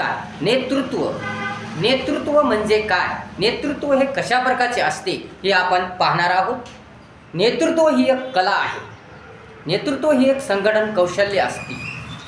नमस्कार. नेतृत्व. नेतृत्व म्हणजे काय? नेतृत्व हे कशा प्रकारचे असते हे आपण पाहणार आहोत. नेतृत्व ही एक कला आहे. नेतृत्व ही एक संघटन कौशल्य असते.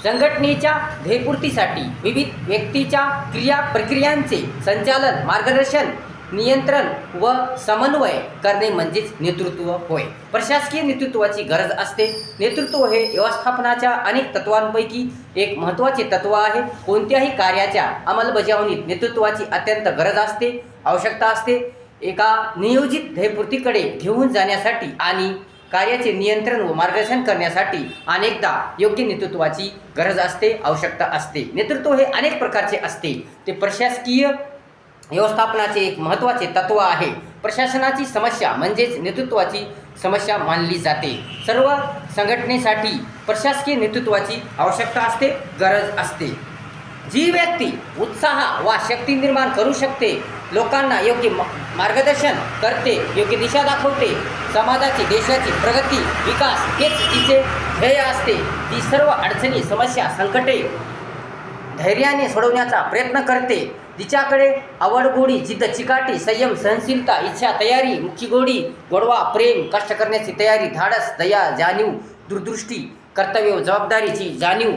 संघटनेच्या ध्येयपूर्तीसाठी विविध व्यक्तीच्या क्रिया प्रक्रियांचे संचालन मार्गदर्शन नियंत्रण व समन्वय करणे म्हणजेच नेतृत्व होय. प्रशासकीय नेतृत्वाची गरज असते. नेतृत्व हे व्यवस्थापनाच्या अनेक तत्वांपैकी एक महत्त्वाचे तत्व आहे. कोणत्याही कार्याच्या अंमलबजावणीत नेतृत्वाची अत्यंत गरज असते आवश्यकता असते. एका नियोजित ध्येयपूर्तीकडे घेऊन जाण्यासाठी आणि कार्याचे नियंत्रण व मार्गदर्शन करण्यासाठी अनेकदा योग्य नेतृत्वाची गरज असते आवश्यकता असते. नेतृत्व हे अनेक प्रकारचे असते. ते प्रशासकीय व्यवस्थापनाचे एक महत्त्वाचे तत्व आहे. प्रशासनाची समस्या म्हणजेच नेतृत्वाची समस्या मानली जाते. सर्व संघटनेसाठी प्रशासकीय नेतृत्वाची आवश्यकता असते गरज असते. जी व्यक्ती उत्साह वा शक्ती निर्माण करू शकते लोकांना योग्य म- मार्गदर्शन करते योग्य दिशा दाखवते समाजाची देशाची प्रगती विकास हेच तिचे ध्येय असते. ती सर्व अडचणी समस्या संकटे धैर्याने सोडवण्याचा प्रयत्न करते. तिच्याकडे आवड गोडी जिद्द चिकाटी संयम सहनशीलता इच्छा तयारी मुखी गोडी गोडवा प्रेम कष्ट करण्याची तयारी धाडस दया जाणीव दूरदृष्टी कर्तव्य जबाबदारीची जाणीव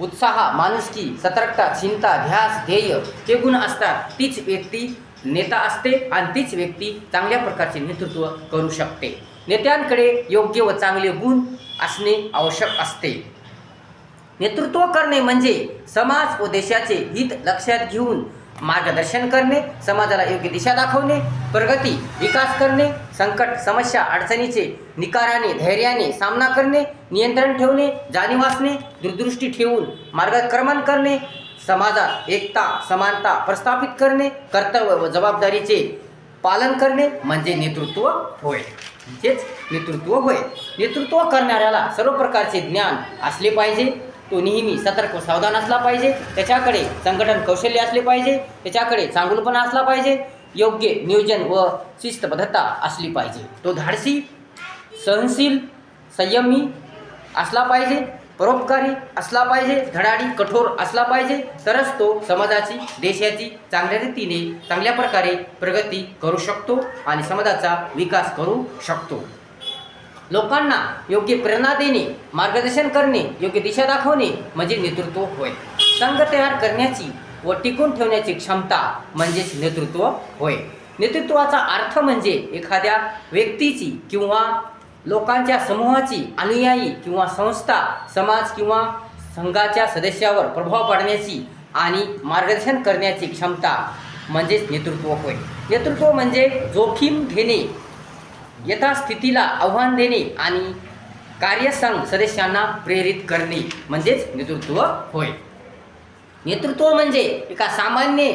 उत्साह माणुसकी सतर्कता चिंता ध्यास ध्येय हे गुण असतात तीच व्यक्ती नेता असते आणि तीच व्यक्ती चांगल्या प्रकारचे नेतृत्व करू शकते. नेत्यांकडे योग्य व चांगले गुण असणे आवश्यक असते. नेतृत्व करणे म्हणजे समाज व देशाचे हित लक्षात घेऊन मार्गदर्शन करणे समाजाला योग्य दिशा दाखवणे प्रगती विकास करणे संकट समस्या अडचणीचे निकाराने धैर्याने सामना करणे नियंत्रण ठेवणे जाणीव असणे दूरदृष्टी ठेवून मार्गक्रमण करणे समाजात एकता समानता प्रस्थापित करणे कर्तव्य व जबाबदारीचे पालन करणे म्हणजे नेतृत्व होय. म्हणजेच नेतृत्व होय. नेतृत्व करणाऱ्याला सर्व प्रकारचे ज्ञान असले पाहिजे. तो नेहमी सतर्क व सावधान असला पाहिजे. त्याच्याकडे संघटन कौशल्य असले पाहिजे. त्याच्याकडे चांगुलपणा असला पाहिजे. योग्य नियोजन व शिस्तबद्धता असली पाहिजे. तो धाडसी सहनशील संयमी असला पाहिजे. परोपकारी असला पाहिजे. धडाडी कठोर असला पाहिजे. तरच तो समाजाची देशाची चांगल्या रीतीने चांगल्या प्रकारे प्रगती करू शकतो आणि समाजाचा विकास करू शकतो. लोकांना योग्य प्रेरणा देणे मार्गदर्शन करणे योग्य दिशा दाखवणे म्हणजे नेतृत्व होय. संघ तयार करण्याची व टिकून ठेवण्याची क्षमता म्हणजेच नेतृत्व होय. नेतृत्वाचा अर्थ म्हणजे एखाद्या व्यक्तीची किंवा लोकांच्या समूहाची अनुयायी किंवा संस्था समाज किंवा संघाच्या सदस्यावर प्रभाव पाडण्याची आणि मार्गदर्शन करण्याची क्षमता म्हणजेच नेतृत्व होय. नेतृत्व म्हणजे जोखीम घेणे यथास्थितीला आव्हान देणे आणि कार्यसंघ सदस्यांना प्रेरित करणे म्हणजेच नेतृत्व होय. नेतृत्व म्हणजे एका सामान्य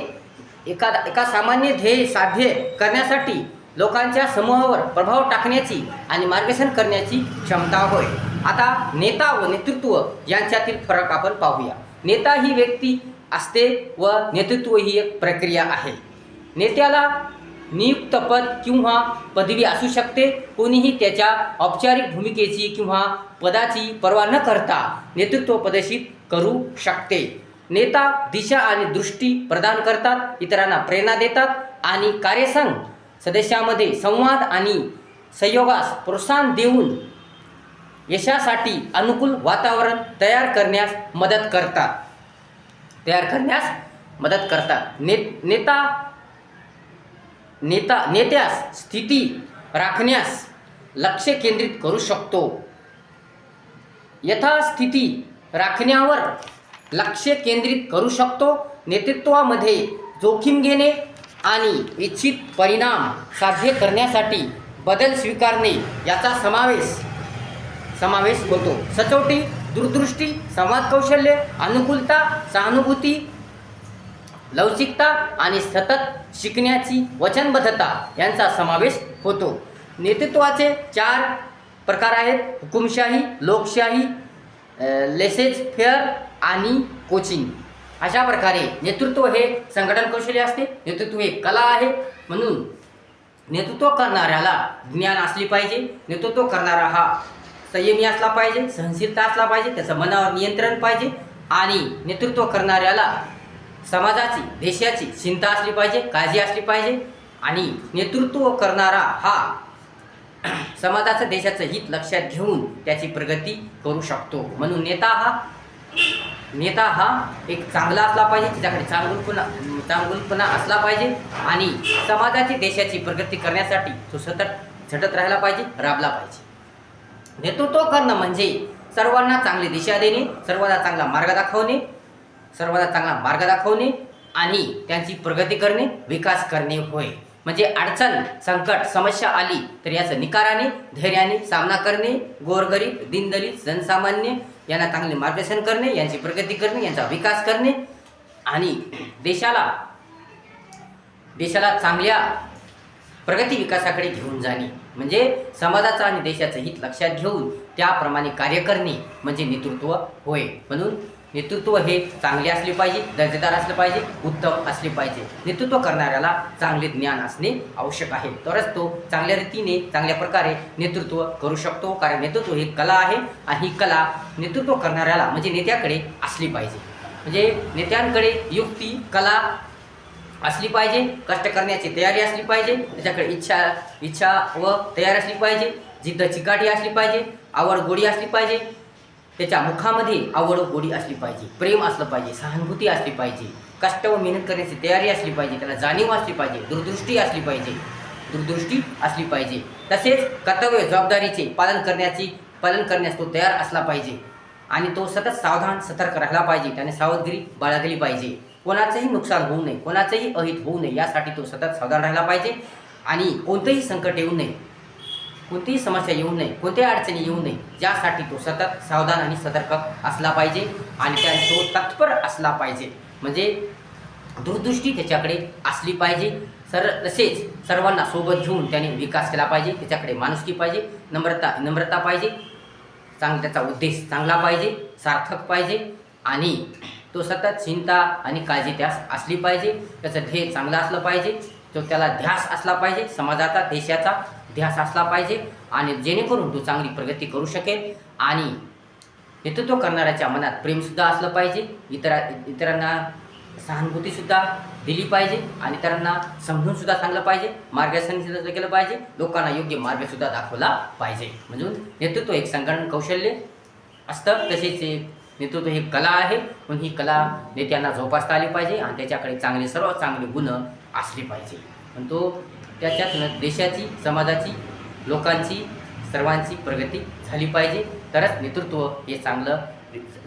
एका एका सामान्य ध्येय साध्य करण्यासाठी लोकांच्या समूहावर प्रभाव टाकण्याची आणि मार्गदर्शन करण्याची क्षमता होय. आता नेता व नेतृत्व यांच्यातील फरक आपण पाहूया. नेता ही व्यक्ती असते व नेतृत्व ही एक प्रक्रिया आहे. नेत्याला नियुक्त पद किंवा पदवी असू शकते. कोणीही त्याच्या औपचारिक भूमिकेची किंवा पदाची पर्वा न करता नेतृत्व प्रदर्शित करू शकते. नेता दिशा आणि दृष्टी प्रदान करतात इतरांना प्रेरणा देतात आणि कार्यसंघ सदस्यामध्ये संवाद आणि संयोगास प्रोत्साहन देऊन यशासाठी अनुकूल वातावरण तयार करण्यास मदत करतात. तयार करण्यास मदत करतात. ने नेता नेता नेत्यास स्थिती राखण्यास लक्ष केंद्रित करू शकतो. यथास्थिती राखण्यावर लक्ष केंद्रित करू शकतो. नेतृत्वामध्ये जोखीम घेणे आणि इच्छित परिणाम साध्य करण्यासाठी बदल स्वीकारणे याचा समावेश समावेश होतो. सचोटी दूरदृष्टी संवाद कौशल्य अनुकूलता सहानुभूती लवचिकता आणि सतत शिकण्याची वचनबद्धता यांचा समावेश होतो. नेतृत्वाचे चार प्रकार आहेत. हुकुमशाही लोकशाही लेसेज फेअर आणि कोचिंग. अशा प्रकारे नेतृत्व हे संघटन कौशल्य असते. नेतृत्व हे कला आहे. म्हणून नेतृत्व करणाऱ्याला ज्ञान असली पाहिजे. नेतृत्व करणारा हा संयमी असला पाहिजे सहनशीलता असला पाहिजे त्याचं मनावर नियंत्रण पाहिजे आणि नेतृत्व करणाऱ्याला समाजाची देशाची चिंता असली पाहिजे काळजी असली पाहिजे आणि नेतृत्व करणारा हा समाजाचं देशाचं हित लक्षात घेऊन त्याची प्रगती करू शकतो. म्हणून नेता हा नेता हा एक चांगला असला पाहिजे त्याच्याकडे चांगुलपणा चांगुलपणा असला पाहिजे आणि समाजाची देशाची प्रगती करण्यासाठी तो सतत झटत राहिला पाहिजे राबला पाहिजे. नेतृत्व करणं म्हणजे सर्वांना चांगली दिशा देणे सर्वांना चांगला मार्ग दाखवणे सर्वांना चांगला मार्ग दाखवणे आणि त्यांची प्रगती करणे विकास करणे होय. म्हणजे अडचण संकट समस्या आली तर याचं निकाराने धैर्याने सामना करणे गोरगरीब दिनदलित जनसामान्य यांना चांगले मार्गदर्शन करणे यांची प्रगती करणे यांचा विकास करणे आणि देशाला देशाला चांगल्या प्रगती विकासाकडे घेऊन जाणे. म्हणजे समाजाचं आणि देशाचं हित लक्षात घेऊन त्याप्रमाणे कार्य करणे म्हणजे नेतृत्व होय. म्हणून नेतृत्व हे चांगले असले पाहिजे दर्जेदार असले पाहिजे उत्तम असले पाहिजे. नेतृत्व करणाऱ्याला चांगले ज्ञान असणे आवश्यक आहे. तरच तो चांगल्या रीतीने चांगल्या प्रकारे नेतृत्व करू शकतो. कारण नेतृत्व ही कला आहे आणि ही कला नेतृत्व करणाऱ्याला म्हणजे नेत्याकडे असली पाहिजे. म्हणजे नेत्यांकडे युक्ती कला असली पाहिजे कष्ट करण्याची तयारी असली पाहिजे त्याच्याकडे इच्छा इच्छा व तयारी असली पाहिजे जिद्द चिकाटी असली पाहिजे आवड गोडी असली पाहिजे त्याच्या मुखामध्ये आवड गोडी असली पाहिजे प्रेम असलं पाहिजे सहानुभूती असली पाहिजे कष्ट व मेहनत करण्याची तयारी असली पाहिजे त्याला जाणीव असली पाहिजे दूरदृष्टी असली पाहिजे दूरदृष्टी असली पाहिजे. तसेच कर्तव्य जबाबदारीचे पालन करण्याची पालन करण्यास तो तयार असला पाहिजे. आणि तो सतत सावधान सतर्क राहिला पाहिजे. त्याने सावधगिरी बाळगली पाहिजे. कोणाचंही नुकसान होऊ नये कोणाचंही अहित होऊ नये यासाठी तो सतत सावधान राहिला पाहिजे. आणि कोणतंही संकट येऊ नये कोणतीही समस्या येऊ नये कोणत्याही अडचणी येऊ नये यासाठी तो सतत सावधान आणि सतर्क असला पाहिजे आणि त्या तो तत्पर असला पाहिजे. म्हणजे दूरदृष्टी त्याच्याकडे असली पाहिजे. सर तसेच सर्वांना सोबत घेऊन त्याने विकास केला पाहिजे त्याच्याकडे माणुसकी पाहिजे नम्रता नम्रता पाहिजे. चांग त्याचा उद्देश चांगला पाहिजे सार्थक पाहिजे आणि तो सतत चिंता आणि काळजी त्यास असली पाहिजे. त्याचं ध्येय चांगलं असलं पाहिजे. तो त्याला ध्यास असला पाहिजे समाजाचा देशाचा. ध्यास असला पाहिजे आणि जेणेकरून तो चांगली प्रगती करू शकेल. आणि नेतृत्व करणाऱ्याच्या मनात प्रेमसुद्धा असलं पाहिजे. इतरा इतरांना सहानुभूतीसुद्धा दिली पाहिजे आणि इतरांना समजूनसुद्धा सांगलं पाहिजे. मार्गदर्शनसुद्धा केलं पाहिजे. लोकांना योग्य मार्गसुद्धा दाखवला पाहिजे. म्हणून नेतृत्व एक संगणन कौशल्य असतं. तसेच नेतृत्व ही कला आहे. म्हणून ही कला नेत्यांना जोपासता आली पाहिजे आणि त्याच्याकडे चांगले सर्व चांगले गुण असले पाहिजे. पण तो त्याच्यातून देशाची समाजाची लोकांची सर्वांची प्रगती झाली पाहिजे. तरच नेतृत्व हे चांगलं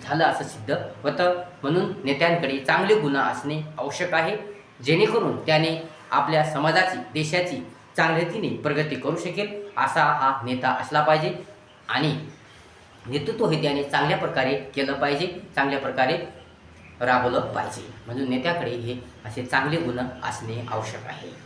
झालं असं सिद्ध होतं. म्हणून नेत्यांकडे चांगले गुण असणे आवश्यक आहे. जेणेकरून त्याने आपल्या समाजाची देशाची चांगल्या रीतीने प्रगती करू शकेल असा हा नेता असला पाहिजे. आणि नेतृत्व हे त्याने चांगल्या प्रकारे केलं पाहिजे. चांगल्या प्रकारे राबवलं पाहिजे. म्हणून नेत्याकडे हे असे चांगले गुण असणे आवश्यक आहे.